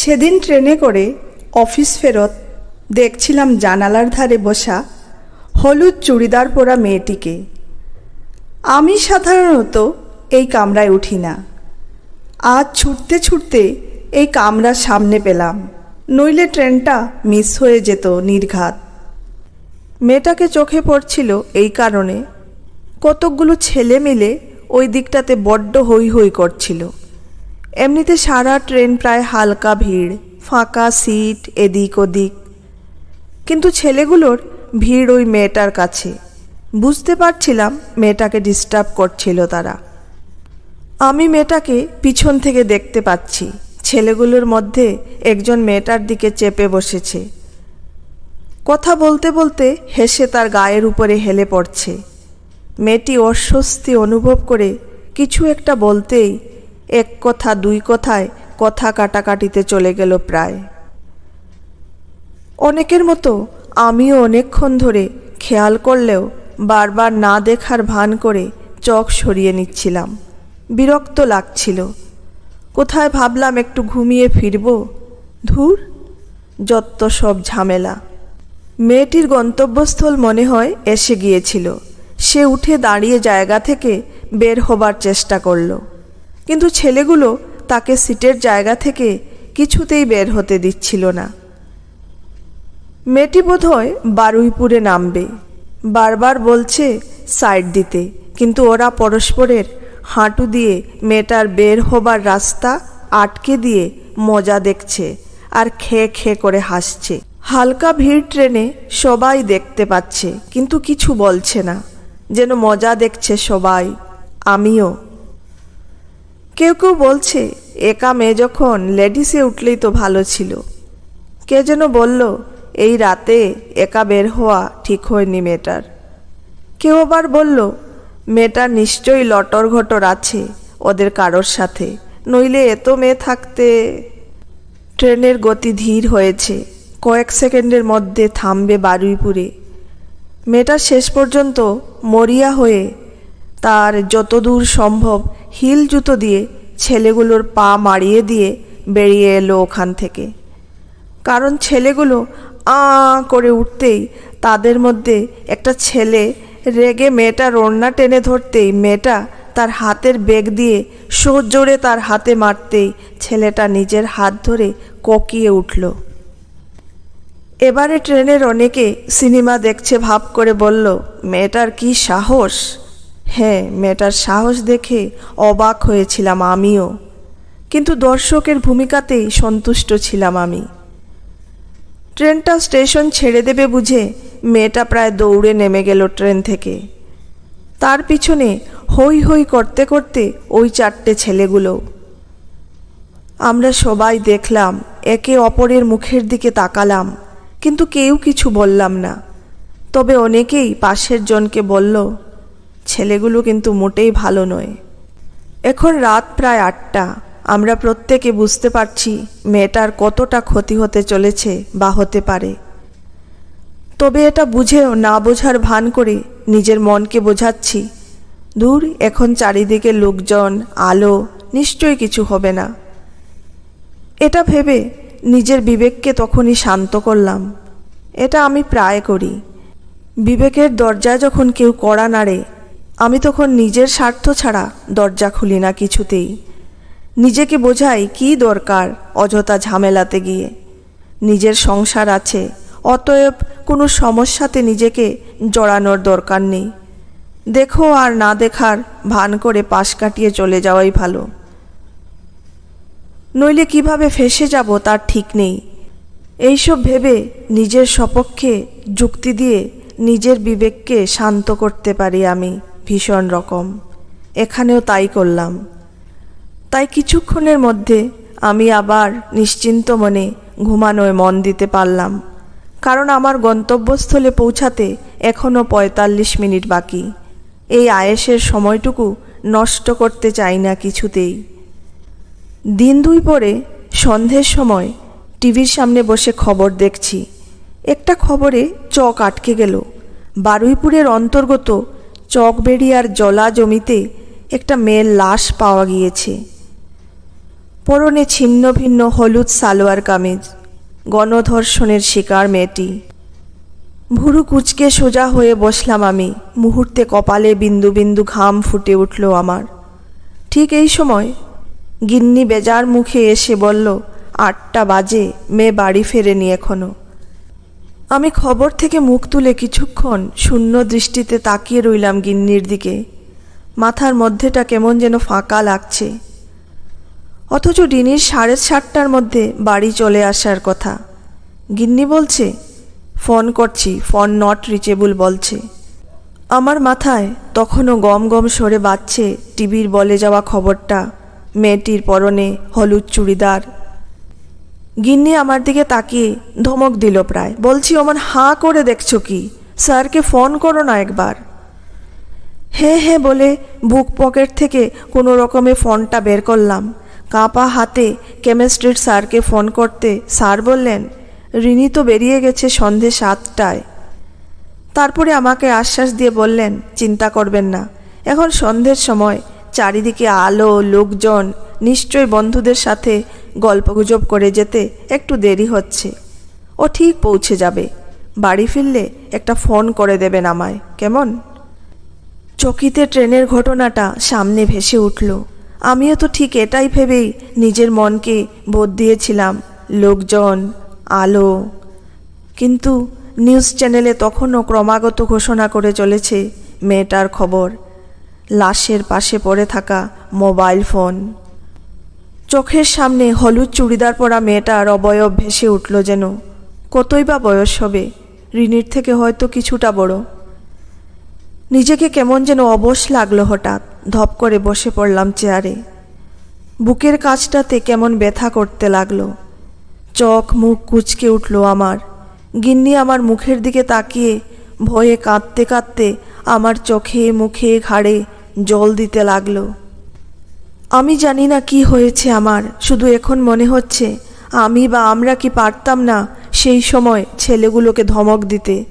সেদিন ট্রেনে করে অফিস ফেরত দেখছিলাম জানালার ধারে বসা হলুদ চুড়িদার পরা মেয়েটিকে। আমি সাধারণত এই কামরায় উঠি না। আজ ছুটতে ছুটতে এই কামরার সামনে পেলাম, নইলে ট্রেনটা মিস হয়ে যেত নির্ঘাত। মেয়েটাকে চোখে পড়ছিল এই কারণে। কতকগুলো ছেলে মিলে ওই দিকটাতে বড্ড হই হই করছিল। এমনিতে সারা ট্রেন প্রায় হালকা ভিড়, ফাঁকা সিট, এদিক ওদিক। কিন্তু ছেলেগুলোর ভিড় ওই মেয়েটার কাছে। বুঝতে পারছিলাম মেয়েটাকে ডিস্টার্ব করছিল তারা। আমি মেয়েটাকে পিছন থেকে দেখতে পাচ্ছি। ছেলেগুলোর মধ্যে একজন মেয়েটার দিকে চেপে বসেছে। কথা বলতে বলতে হেসে তার গায়ের উপরে হেলে পড়ছে। মেয়েটি অস্বস্তি অনুভব করে কিছু একটা বলতেই এক কথা, দুই কথায় কথা কাটাকাটিতে চলে গেল প্রায়। অনেকের মতো আমিও অনেকক্ষণ ধরে খেয়াল করলেও বারবার না দেখার ভান করে চোখ সরিয়ে নিচ্ছিলাম। বিরক্ত লাগছিল। কোথায় ভাবলাম একটু ঘুমিয়ে ফিরব? ধুর, যত সব ঝামেলা। মেয়েটির গন্তব্যস্থল মনে হয় এসে গিয়েছিল। সে উঠে দাঁড়িয়ে জায়গা থেকে বের হবার চেষ্টা করল। কিন্তু ছেলেগুলো তাকে সিটের জায়গা থেকে কিছুতেই বের হতে দিচ্ছিল না। মেয়েটি বোধ হয় বারুইপুরে নামবে। বারবার বলছে সাইড দিতে, কিন্তু ওরা পরস্পরের হাঁটু দিয়ে মেয়েটার বের হবার রাস্তা আটকে দিয়ে মজা দেখছে আর খেয়ে খেয়ে করে হাসছে। হালকা ভিড় ট্রেনে সবাই দেখতে পাচ্ছে, কিন্তু কিছু বলছে না, যেন মজা দেখছে সবাই, আমিও। কেউ কেউ বলছে একা মেয়ে যখন লেডিসে উঠলেই তো ভালো ছিল। কে যেন বলল, এই রাতে একা বের হওয়া ঠিক হয়নি মেয়েটার। কেউ আবার বলল মেয়েটার নিশ্চয়ই লটর ঘটর আছে ওদের কারোর সাথে, নইলে এত মেয়ে থাকতে ট্রেনের গতি ধীর হয়েছে, কয়েক সেকেন্ডের মধ্যে থামবে বারুইপুরে। মেয়েটা শেষ পর্যন্ত মরিয়া হয়ে তার যতদূর সম্ভব হিল জুতো দিয়ে ছেলেগুলোর পা মারিয়ে দিয়ে বেরিয়ে এলো ওখান থেকে। কারণ ছেলেগুলো আ করে উঠতেই তাদের মধ্যে একটা ছেলে রেগে মেয়েটার ওড়না টেনে ধরতেই মেয়েটা তার হাতের বেগ দিয়ে জোরে তার হাতে মারতেই ছেলেটা নিজের হাত ধরে ককিয়ে উঠল। এবারে ট্রেনের অনেকে সিনেমা দেখছে ভাব করে বলল, মেয়েটার কি সাহস? হ্যাঁ মেয়েটার সাহস দেখে অবাক হয়েছিলাম আমিও। কিন্তু দর্শকের ভূমিকাতেই সন্তুষ্ট ছিলাম আমি। ট্রেনটা স্টেশন ছেড়ে দেবে বুঝে মেয়েটা প্রায় দৌড়ে নেমে গেল ট্রেন থেকে। তার পিছনে হই হই করতে করতে ওই চারটে ছেলেগুলো। আমরা সবাই দেখলাম, একে অপরের মুখের দিকে তাকালাম, কিন্তু কেউ কিছু বললাম না। তবে অনেকেই পাশের জনকে বলল ছেলেগুলো কিন্তু মোটেই ভালো নয়। এখন রাত প্রায় আটটা। আমরা প্রত্যেকে বুঝতে পারছি মেয়েটার কতটা ক্ষতি হতে চলেছে বা হতে পারে। তবে এটা বুঝেও না বোঝার ভান করে নিজের মনকে বোঝাচ্ছি দূর এখন চারিদিকে লোকজন, আলো, নিশ্চয়ই কিছু হবে না। এটা ভেবে নিজের বিবেককে তখনই শান্ত করলাম। এটা আমি প্রায় করি। বিবেকের দরজায় যখন কেউ কড়া নাড়ে আমি তখন নিজের স্বার্থ ছাড়া দরজা খুলি না কিছুতেই। নিজেকে বোঝাই কি দরকার অযথা ঝামেলাতে গিয়ে। নিজের সংসার আছে, অতএব কোনো সমস্যাতে নিজেকে জড়ানোর দরকার নেই। দেখো আর না দেখার ভান করে পাশ কাটিয়ে চলে যাওয়াই ভালো। নইলে কীভাবে ফেসে যাব তার ঠিক নেই। এইসব ভেবে নিজের সপক্ষে যুক্তি দিয়ে নিজের বিবেককে শান্ত করতে পারি আমি। ভীষণ রকম। এখানেও তাই করলাম। তাই কিছুক্ষণের মধ্যে আমি আবার নিশ্চিন্ত মনে ঘুমানোয় মন দিতে পারলাম, কারণ আমার গন্তব্যস্থলে পৌঁছাতে এখনও পঁয়তাল্লিশ মিনিট বাকি। এই আয়েসের সময়টুকু নষ্ট করতে চাই না কিছুতেই। দিন দুই পরে সন্ধ্যের সময় টিভির সামনে বসে খবর দেখছি। একটা খবরে চক আটকে গেল। বারুইপুরের অন্তর্গত চকবেড়িয়ার জলা জমিতে একটা মেয়ের লাশ পাওয়া গিয়েছে। পরনে ছিন্ন ভিন্ন হলুদ সালোয়ার কামিজ, গণধর্ষণের শিকার মেয়েটি। ভুরু কুচকে সোজা হয়ে বসলাম আমি, মুহূর্তে কপালে বিন্দু বিন্দু ঘাম ফুটে উঠল আমার। ঠিক এই সময় গিন্নি বেজার মুখে এসে বলল, আটটা বাজে, মেয়ে বাড়ি ফেরেনি এখনও। আমি খবর থেকে মুখ তুলে কিছুক্ষণ শূন্য দৃষ্টিতে তাকিয়ে রইলাম গিন্নির দিকে। মাথার মধ্যেটা কেমন যেন ফাঁকা লাগছে। অথচ ডিনির সাড়ে সাতটার মধ্যে বাড়ি চলে আসার কথা। গিন্নি বলছে, ফোন করছি, ফোন নট রিচেবল বলছে। আমার মাথায় তখনও গম গম সরে বাজছে টিভির বলে যাওয়া খবরটা। মেয়েটির পরনে হলুদ চুড়িদার গিন্নি আমার দিকে তাকিয়ে ধমক দিল প্রায়। বলছি, অমন হাঁ করে দেখছ কি? স্যারকে ফোন করো না একবার। হ্যাঁ হ্যাঁ বলে বুক পকেট থেকে কোনো রকমে ফোনটা বের করলাম। কাঁপা হাতে কেমিস্ট্রির স্যারকে ফোন করতে স্যার বললেন, রিনি তো বেরিয়ে গেছে সন্ধে সাতটায়। তারপরে আমাকে আশ্বাস দিয়ে বললেন, চিন্তা করবেন না, এখন সন্ধ্যের সময়, চারিদিকে আলো, লোকজন নিশ্চয় বন্ধুদের সাথে গল্পগুজব করে যেতে একটু দেরি হচ্ছে। ও ঠিক পৌঁছে যাবে। বাড়ি ফিরলে একটা ফোন করে দেবেন আমায়, কেমন? চকিতে ট্রেনের ঘটনাটা সামনে ভেসে উঠল। আমিও তো ঠিক এটাই ভেবেই নিজের মনকে বোধ দিয়েছিলাম, লোকজন, আলো। কিন্তু নিউজ চ্যানেলে তখনও ক্রমাগত ঘোষণা করে চলেছে মেয়েটার খবর, লাশের পাশে পড়ে থাকা মোবাইল ফোন। চোখের সামনে হলুদ চুড়িদার পরা মেয়েটার অবয়ব ভেসে উঠল যেন। কতই বা বয়স হবে? রিনির থেকে হয়তো কিছুটা বড়। নিজেকে কেমন যেন অবশ লাগল হঠাৎ। ধপ করে বসে পড়লাম চেয়ারে। বুকের কাছটাতে কেমন ব্যথা করতে লাগল। চোখ মুখ কুচকে উঠল আমার। গিন্নি আমার মুখের দিকে তাকিয়ে ভয়ে কাঁদতে কাঁদতে আমার চোখে মুখে ঘাড়ে জল দিতে লাগল। আমি জানি না কি হয়েছে আমার, শুধু এখন মনে হচ্ছে, আমি বা আমরা কি পারতাম না সেই সময় ছেলেগুলোকে ধমক দিতে।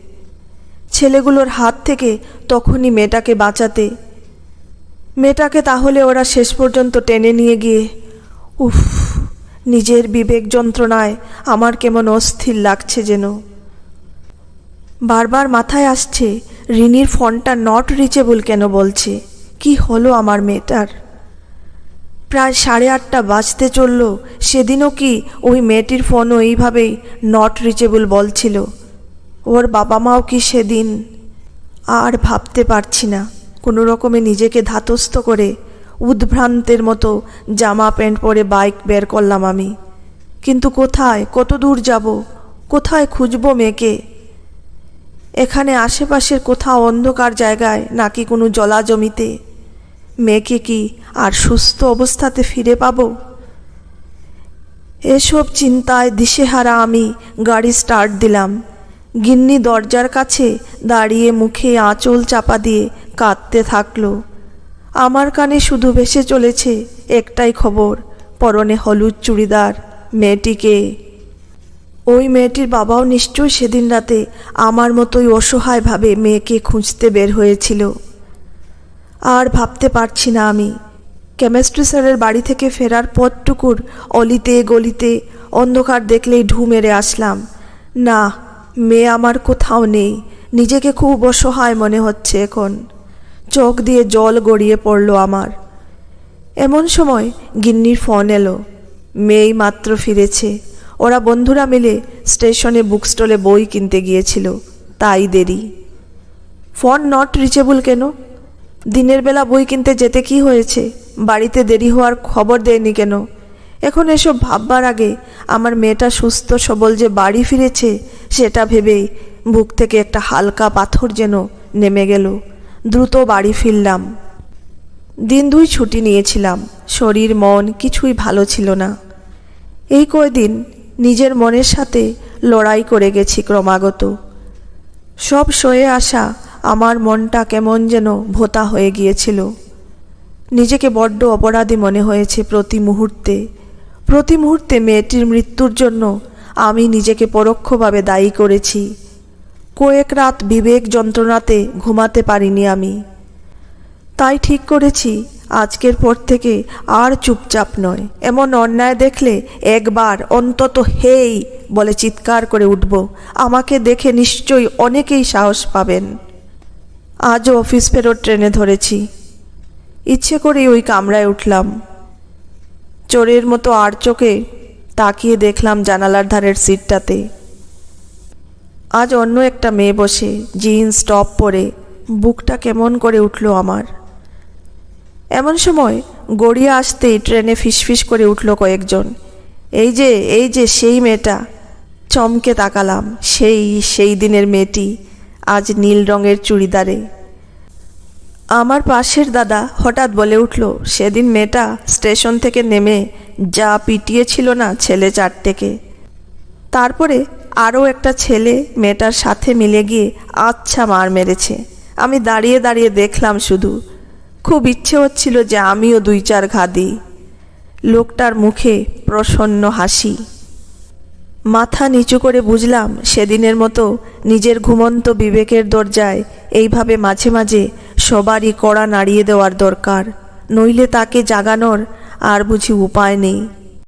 ছেলেগুলোর হাত থেকে তখনই মেয়েটাকে বাঁচাতে। মেয়েটাকে তাহলে ওরা শেষ পর্যন্ত টেনে নিয়ে গিয়ে, উফ, নিজের বিবেক যন্ত্রণায় আমার কেমন অস্থির লাগছে যেন। বারবার মাথায় আসছে, রিনির ফোনটা নট রিচেবল কেন বলছে? কি হলো আমার মেয়েটার? প্রায় সাড়ে আটটা বাজতে চলল। সেদিনও কি ওই মেয়েটির ফোনও এইভাবেই নট রিচেবল বলছিল ওর বাবা মাও কি সেদিন আর ভাবতে পারছি না। কোনো রকমে নিজেকে ধাতস্থ করে উদ্ভ্রান্তের মতো জামা প্যান্ট পরে বাইক বের করলাম আমি। কিন্তু কোথায়? কত দূর যাব? কোথায় খুঁজবো মেয়েকে? এখানে আশেপাশের কোথাও অন্ধকার জায়গায় নাকি কোনো জলা জমিতে মেয়েকে কি আর সুস্থ অবস্থাতে ফিরে পাবো? এসব চিন্তায় দিশেহারা আমি গাড়ি স্টার্ট দিলাম। গিন্নি দরজার কাছে দাঁড়িয়ে মুখে আঁচল চাপা দিয়ে কাঁদতে থাকল। আমার কানে শুধু ভেসে চলেছে একটাই খবর, পরনে হলুদ চুড়িদার, মেয়েটিকে। ওই মেয়েটির বাবাও নিশ্চয়ই সেদিন রাতে আমার মতোই অসহায়ভাবে মেয়েকে খুঁজতে বের হয়েছিল। আর ভাবতে পারছি না আমি। কেমিস্ট্রি স্যারের বাড়ি থেকে ফেরার পথটুকুর অলিতে গলিতে অন্ধকার দেখলেই ঢু মেরে আসলাম। না, মেয়ে আমার কোথাও নেই। নিজেকে খুব অসহায় মনে হচ্ছে এখন। চোখ দিয়ে জল গড়িয়ে পড়ল আমার। এমন সময় গিন্নির ফোন এলো। মেয়েই মাত্র ফিরেছে। ওরা বন্ধুরা মিলে স্টেশনে বুক স্টলে বই কিনতে গিয়েছিল। তাই দেরি। ফোন নট রিচেবল কেন? দিনের বেলা বই কিনতে যেতে কি হয়েছে? বাড়িতে দেরি হওয়ার খবর দেয়নি কেন? এখন এসব ভাববার আগে আমার মেয়েটা সুস্থ সবল যে বাড়ি ফিরেছে, সেটা ভেবেই বুক থেকে একটা হালকা পাথর যেন নেমে গেল। দ্রুত বাড়ি ফিরলাম। দিন দুই ছুটি নিয়েছিলাম। শরীর, মন কিছুই ভালো ছিল না। এই কয়দিন নিজের মনের সাথে লড়াই করে গেছি ক্রমাগত। সব সয়ে আসা আমার মনটা কেমন যেন ভোতা হয়ে গিয়েছিল। নিজেকে বড্ড অপরাধী মনে হয়েছে প্রতি মুহূর্তে। প্রতি মুহূর্তে মেয়েটির মৃত্যুর জন্য আমি নিজেকে পরোক্ষভাবে দায়ী করেছি। কয়েক রাত বিবেক যন্ত্রণাতে ঘুমাতে পারিনি আমি। তাই ঠিক করেছি, আজকের পর থেকে আর চুপচাপ নয়। এমন অন্যায় দেখলে একবার অন্তত হেই বলে চিৎকার করে উঠব। আমাকে দেখে নিশ্চয়ই অনেকেই সাহস পাবেন। আজও অফিস ফেরত ট্রেনে ধরেছি। ইচ্ছে করেই ওই কামরায় উঠলাম। চোরের মতো আর চোখে তাকিয়ে দেখলাম জানালার ধারের সিটটাতে। আজ অন্য একটা মেয়ে বসে, জিন্স, টপ পরে, বুকটা কেমন করে উঠল আমার। এমন সময় গড়িয়ে আসতেই ট্রেনে ফিসফিস করে উঠল কয়েকজন। এই যে এই যে, সেই মেয়েটা। চমকে তাকালাম, সেই সেই দিনের মেয়েটি। আজ নীল রঙের চুড়িদারে। আমার পাশের দাদা হঠাৎ বলে উঠল, সেদিন মেয়েটা স্টেশন থেকে নেমে যা পিটিয়েছিল না ছেলে চারটেকে। তারপরে আরও একটা ছেলে মেয়েটার সাথে মিলে গিয়ে আচ্ছা মার মেরেছে। আমি দাঁড়িয়ে দাঁড়িয়ে দেখলাম শুধু। খুব ইচ্ছে হচ্ছিল যে আমিও দুই চার ঘা দিই। লোকটার মুখে প্রসন্ন হাসি। মাথা নিচু করে বুঝলাম সেদিনের মতো নিজের ঘুমন্ত বিবেকের দরজায় এইভাবে মাঝে মাঝে সবারই কড়া নাড়িয়ে দেওয়ার দরকার। নইলে তাকে জাগানোর আর বুঝি উপায় নেই।